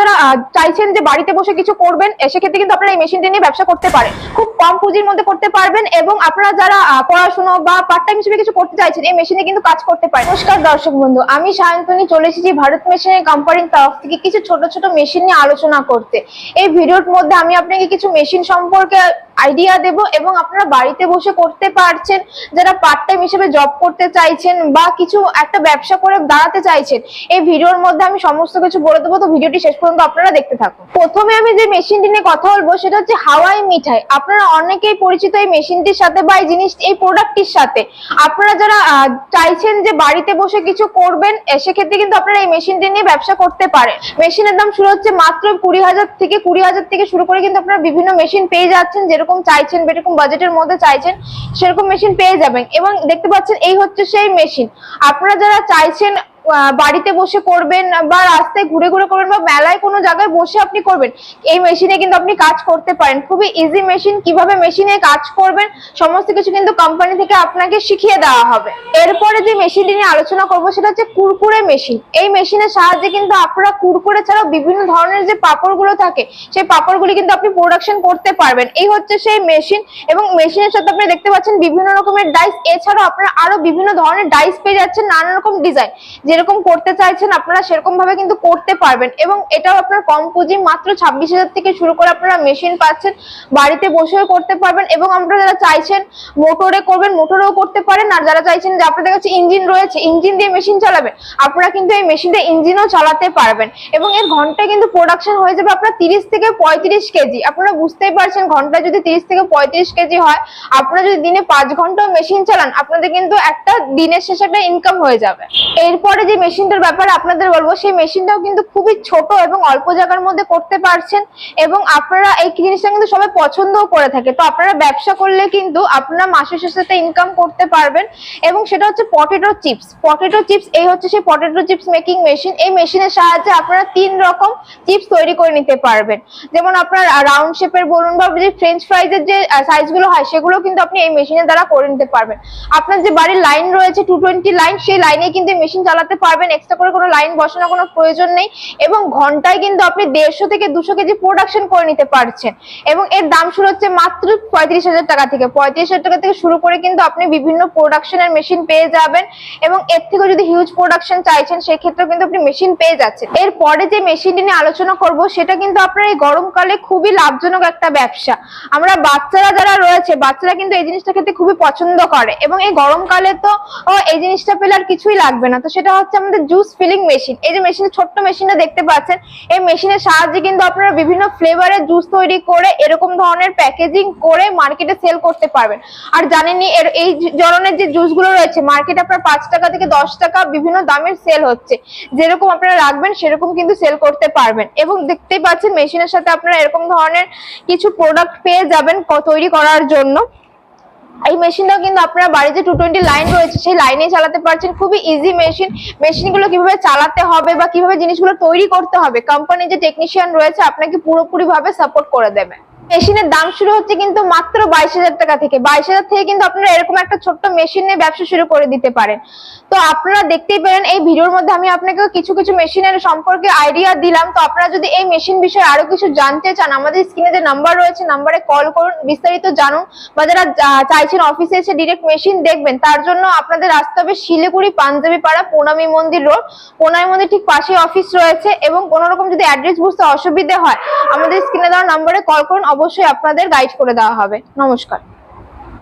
যারা চাইছেন যে বাড়িতে বসে কিছু করবেন সেক্ষেত্রে কিন্তু আপনারা এই মেশিনটি নিয়ে ব্যবসা করতে পারেন। খুব কম পুঁজির মধ্যে করতে পারবেন এবং আপনারা যারা পড়াশোনা বা পার্ট টাইম হিসেবে কিছু করতে চাইছেন, এই মেশিনে কিন্তু কাজ করতে পারেন। নমস্কার দর্শক বন্ধু, আমি সায়ন্তনী চলে এসেছি ভারত মেশিনের কোম্পানির তরফ থেকে কিছু ছোট ছোট মেশিন নিয়ে আলোচনা করতে। এই ভিডিওর মধ্যে আমি আপনাকে কিছু মেশিন সম্পর্কে আইডিয়া দেব এবং আপনারা বাড়িতে বসে করতে পারছেন, যারা পার্ট টাইম হিসেবে জব করতে চাইছেন বা কিছু একটা ব্যবসা করে দাঁড়াতে চাইছেন, এই ভিডিওর মধ্যে আমি সমস্ত কিছু বলে দেবো। তো ভিডিওটি শেষ পর্যন্ত আপনারা দেখতে থাকুন। প্রথমে আমি যে মেশিনটি নিয়ে কথা বলব, সেটা হচ্ছে হাওয়াই মিঠাই। আপনারা অনেকেই পরিচিত এই মেশিনটির সাথে বা এই জিনিস, এই প্রোডাক্টটির সাথে। আপনারা যারা চাইছেন যে বাড়িতে বসে কিছু করবেন সেক্ষেত্রে কিন্তু আপনারা এই মেশিনটি নিয়ে ব্যবসা করতে পারেন। মেশিনের দাম শুরু হচ্ছে মাত্র কুড়ি হাজার থেকে কুড়ি হাজার থেকে শুরু করে কিন্তু আপনারা বিভিন্ন মেশিন পেয়ে যাচ্ছেন, যেরকম চাইছেন, যেরকম বাজেটের মধ্যে চাইছেন, সেরকম মেশিন পেয়ে যাবেন। এবং দেখতে পাচ্ছেন, এই হচ্ছে সেই মেশিন আপনারা যারা চাইছেন বাড়িতে বসে করবেন বা রাস্তায় ঘুরে ঘুরে করবেন বা মেলায় কোনো জায়গায় বসে আপনি করবেন, এই মেশিনে কিন্তু আপনি কাজ করতে পারেন। খুবই ইজি মেশিন কীভাবে মেশিনে কাজ করবেন, সমস্ত কিছু কিন্তু কোম্পানি থেকে আপনাকে শিখিয়ে দেওয়া হবে। এরপরে যে মেশিনটি নিয়ে আলোচনা করব, সেটা হচ্ছে কুরকুরে মেশিন এই মেশিনের সাহায্যে কিন্তু আপনারা কুরকুরে ছাড়াও বিভিন্ন ধরনের যে পাপড়গুলো থাকে, সেই পাপড়গুলি কিন্তু আপনি প্রোডাকশন করতে পারবেন। এই হচ্ছে সেই মেশিন এবং মেশিনের সাথে আপনি দেখতে পাচ্ছেন বিভিন্ন রকমের ডাইস এছাড়াও আপনারা আরও বিভিন্ন ধরনের ডাইস পেয়ে যাচ্ছেন নানা রকম ডিজাইন যেরকম করতে চাইছেন, আপনারা সেরকম ভাবে কিন্তু করতে পারবেন। এবং এটাও আপনার কম পুঁজি, মাত্র ছাব্বিশ হাজার থেকে শুরু করে আপনারা মেশিন পাচ্ছেন, বাড়িতে বসেও করতে পারবেন এবং আপনারা যারা চাইছেন মোটরে করবেন, মোটরেও করতে পারেন। আর যারা চাইছেন যে আপনাদের কাছে ইঞ্জিন রয়েছে, ইঞ্জিন দিয়ে মেশিন চালাবেন, আপনারা কিন্তু এই মেশিনটা ইঞ্জিনও চালাতে পারবেন। এবং এর ঘন্টায় কিন্তু প্রোডাকশন হয়ে যাবে আপনার তিরিশ থেকে পঁয়ত্রিশ কেজি। আপনারা বুঝতেই পারছেন, ঘন্টায় যদি তিরিশ থেকে পঁয়ত্রিশ কেজি হয়, আপনারা যদি দিনে পাঁচ ঘণ্টা মেশিন চালান, আপনাদের কিন্তু একটা দিনের শেষে একটা ইনকাম হয়ে যাবে। এরপরে যে মেশিনটার ব্যাপারে আপনাদের বলব, সেই মেশিনটাও কিন্তু খুবই ছোট এবং অল্প জায়গার মধ্যে করতে পারছেন এবং আপনারা এই জিনিসটা কিন্তু সবাই পছন্দও করে থাকে। তো আপনারা ব্যবসা করলে কিন্তু আপনারা মাসের শেষে ইনকাম করতে পারবেন এবং সেটা হচ্ছে পটেটো চিপস পটেটো চিপস এই হচ্ছে সেই পটেটো চিপস মেকিং মেশিন এই মেশিনের সাহায্যে আপনারা তিন রকম চিপস তৈরি করে নিতে পারবেন। যেমন আপনার রাউন্ড শেপের বলুন বা যে ফ্রেঞ্চ ফ্রাইজের যে সাইজগুলো হয়, সেগুলো কিন্তু আপনি এই মেশিনের দ্বারা করে নিতে পারবেন। আপনার যে বাড়ির লাইন রয়েছে টু টোয়েন্টি লাইন সেই লাইনে কিন্তু মেশিন চালাতে পারবেন এক্সট্রা করে কোনো লাইন বসানোর কোনো প্রয়োজন নেই এবং ঘন্টায় কিন্তু আপনি দেড়শো থেকে দুশো কেজি প্রোডাকশন করে নিতে পারছেন। এবং এর দাম শুরু হচ্ছে মাত্র পঁয়ত্রিশ হাজার টাকা থেকে। পঁয়ত্রিশ হাজার টাকা থেকে শুরু করে কিন্তু আপনি বিভিন্ন প্রোডাকশনের মেশিন পেয়ে যাবেন এবং এর থেকেও যদি হিউজ প্রোডাকশন চাইছেন, সেক্ষেত্রেও কিন্তু আপনি মেশিন পেয়ে যাচ্ছেন। এরপরে যে মেশিনটি নিয়ে আলোচনা করব, সেটা কিন্তু আপনার এই গরমকালে খুবই লাভজনক একটা ব্যবসা। আমরা বাচ্চারা যারা রয়েছে, বাচ্চারা কিন্তু এই জিনিসটা খেতে খুবই পছন্দ করে এবং এই গরমকালে তো এই জিনিসটা পেলে আর কিছুই লাগবে না। তো সেটা হচ্ছে আমাদের জুস ফিলিং মেশিন এই যে মেশিনের ছোট্ট মেশিনটা দেখতে পাচ্ছেন, এই মেশিনের সাহায্যে কিন্তু আপনারা বিভিন্ন ফ্লেভারের জুস তৈরি করে এরকম ধরনের প্যাকেজিং করে মার্কেটে সেল করতে পারবেন। আর জানেনই, এর এই ধরনের যে জুসগুলো রয়েছে মার্কেটে আপনার পাঁচ টাকা থেকে দশ টাকা বিভিন্ন দামের সেল হচ্ছে। যেরকম আপনারা রাখবেন, সেরকম কিন্তু সেল করতে পারবেন। এবং দেখতেই পাচ্ছেন মেশিনের সাথে আপনারা এরকম ধরনের কিছু প্রোডাক্ট পেয়ে যাবেন তৈরি করার জন্য। এই মেশিনটাও কিন্তু আপনার বাড়িতে টু টোয়েন্টি লাইন রয়েছে, সেই লাইনে চালাতে পারছেন। খুবই ইজি মেশিন মেশিনগুলো কীভাবে চালাতে হবে বা কীভাবে জিনিসগুলো তৈরি করতে হবে কোম্পানির যে টেকনিশিয়ান রয়েছে, আপনাকে পুরোপুরি ভাবে সাপোর্ট করে দেবে। মেশিনের দাম শুরু হচ্ছে কিন্তু মাত্র বাইশ হাজার টাকা থেকে। বাইশ হাজার থেকে কিন্তু আপনারা এরকম একটা ছোট্ট মেশিন নিয়ে ব্যবসা শুরু করে দিতে পারেন। তো আপনারা দেখতেই পেলেন, এই ভিডিওর মধ্যে আমি আপনাকে কিছু কিছু মেশিনের সম্পর্কে আইডিয়া দিলাম। তো আপনারা যদি এই মেশিন বিষয়ে আরও কিছু জানতে চান, আমাদের স্ক্রিনে যে নাম্বার রয়েছে নাম্বারে কল করুন, বিস্তারিত জানুন বা যারা চাইছেন অফিসে এসে ডিরেক্ট মেশিন দেখবেন, তার জন্য আপনাদের আসতে হবে শিলিগুড়ি পাঞ্জাবি পাড়া প্রণামী মন্দির রোড প্রণামী মন্দির ঠিক পাশে অফিস রয়েছে এবং কোনো রকম যদি অ্যাড্রেস বুঝতে অসুবিধে হয়, আমাদের স্ক্রিনে দেওয়া নাম্বারে কল করুন। অবশ্যই আপনাদের গাইড করে দেওয়া হবে। নমস্কার।